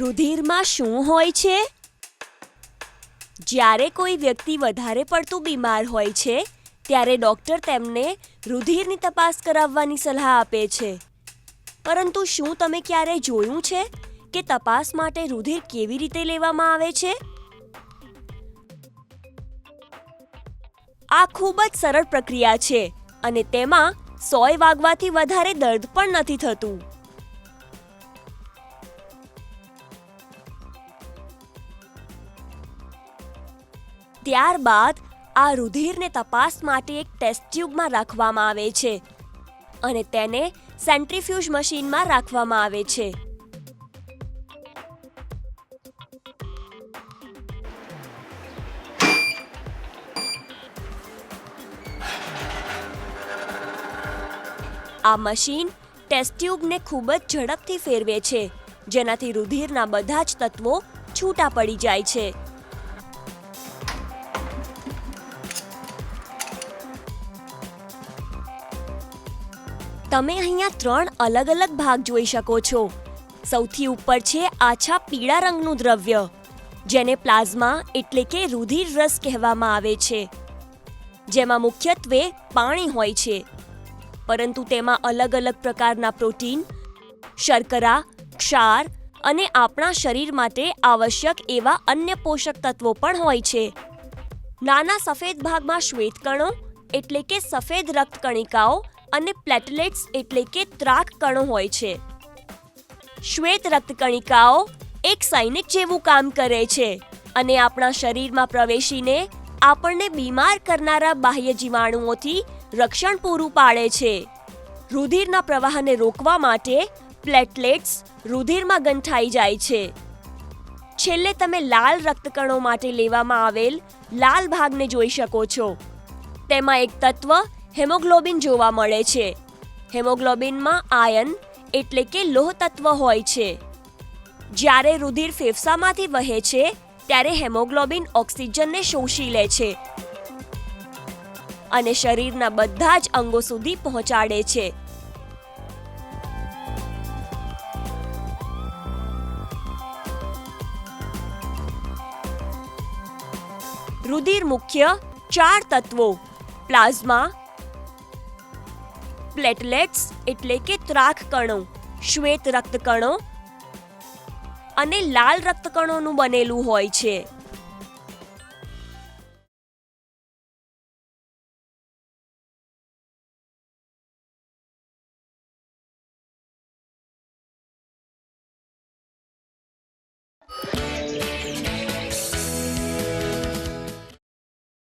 રુધિરમાં શું હોય છે? જ્યારે કોઈ વ્યક્તિ વધારે પડતું બીમાર હોય છે, ત્યારે ડૉક્ટર તેમને રુધિરની તપાસ કરાવવાની સલાહ આપે છે. પરંતુ શું તમે ક્યારે જોયું છે કે તપાસ માટે રુધિર કેવી રીતે લેવામાં આવે છે? આ ખૂબ જ સરળ પ્રક્રિયા છે અને તેમાં સોય વાગવાથી વધારે દર્દ પણ નથી થતું. ત્યારબાદ આ રુધિરને તપાસ માટે એક ટેસ્ટ ટ્યુબમાં રાખવામાં આવે છે અને તેને સેન્ટ્રીફ્યુજ મશીનમાં રાખવામાં આવે છે. આ મશીન ટેસ્ટ ટ્યુબને ખૂબ જ ઝડપથી ફેરવે છે, જેનાથી રુધિરના બધા જ તત્વો છૂટા પડી જાય છે. તમે અહીંયા ત્રણ અલગ અલગ ભાગ જોઈ શકો છો. સૌથી ઉપર છે આછા પીળા રંગનું દ્રવ્ય, જેને પ્લાઝમા એટલે કે રુધિર રસ કહેવામાં આવે છે. જેમાં મુખ્યત્વે પાણી હોય છે. પરંતુ તેમાં અલગ અલગ પ્રકારના પ્રોટીન, શર્કરા, ક્ષાર અને આપણા શરીર માટે આવશ્યક એવા અન્ય પોષક તત્વો પણ હોય છે. નાના સફેદ ભાગમાં શ્વેતકણો એટલે કે સફેદ રક્ત કણિકાઓ અને પ્લેટલેટ્સ એટલે કે ત્રાક કણો હોય છે. શ્વેત રક્તકણિકાઓ એક સૈનિક જેવું કામ કરે છે અને આપણા શરીરમાં પ્રવેશીને આપણને બીમાર કરનારા બાહ્ય જીવાણુઓથી રક્ષણ પૂરું પાડે છે. રુધિરના પ્રવાહને રોકવા માટે પ્લેટલેટ્સ રુધિરમાં ગંઠાઈ જાય છે. છેલ્લે તમે લાલ રક્તકણો માટે લેવામાં આવેલ લાલ ભાગને જોઈ શકો છો. તેમાં એક તત્વ હેમોગ્લોબિન જોવા મળે છે. હેમોગ્લોબિનમાં આયન એટલે કે લોહ તત્વ હોય છે. જ્યારે રુધિર ફેફસામાંથી વહે છે, ત્યારે હેમોગ્લોબિન ઓક્સિજનને શોષી લે છે અને શરીરના બધા જ અંગો સુધી પહોંચાડે છે. રુધિર મુખ્ય ચાર તત્વો, પ્લાઝમા પ્લેટલેટ્સ એટલે કે ત્રાક કણો શ્વેત રક્તકણો અને લાલ રક્તકણોનું બનેલું હોય છે.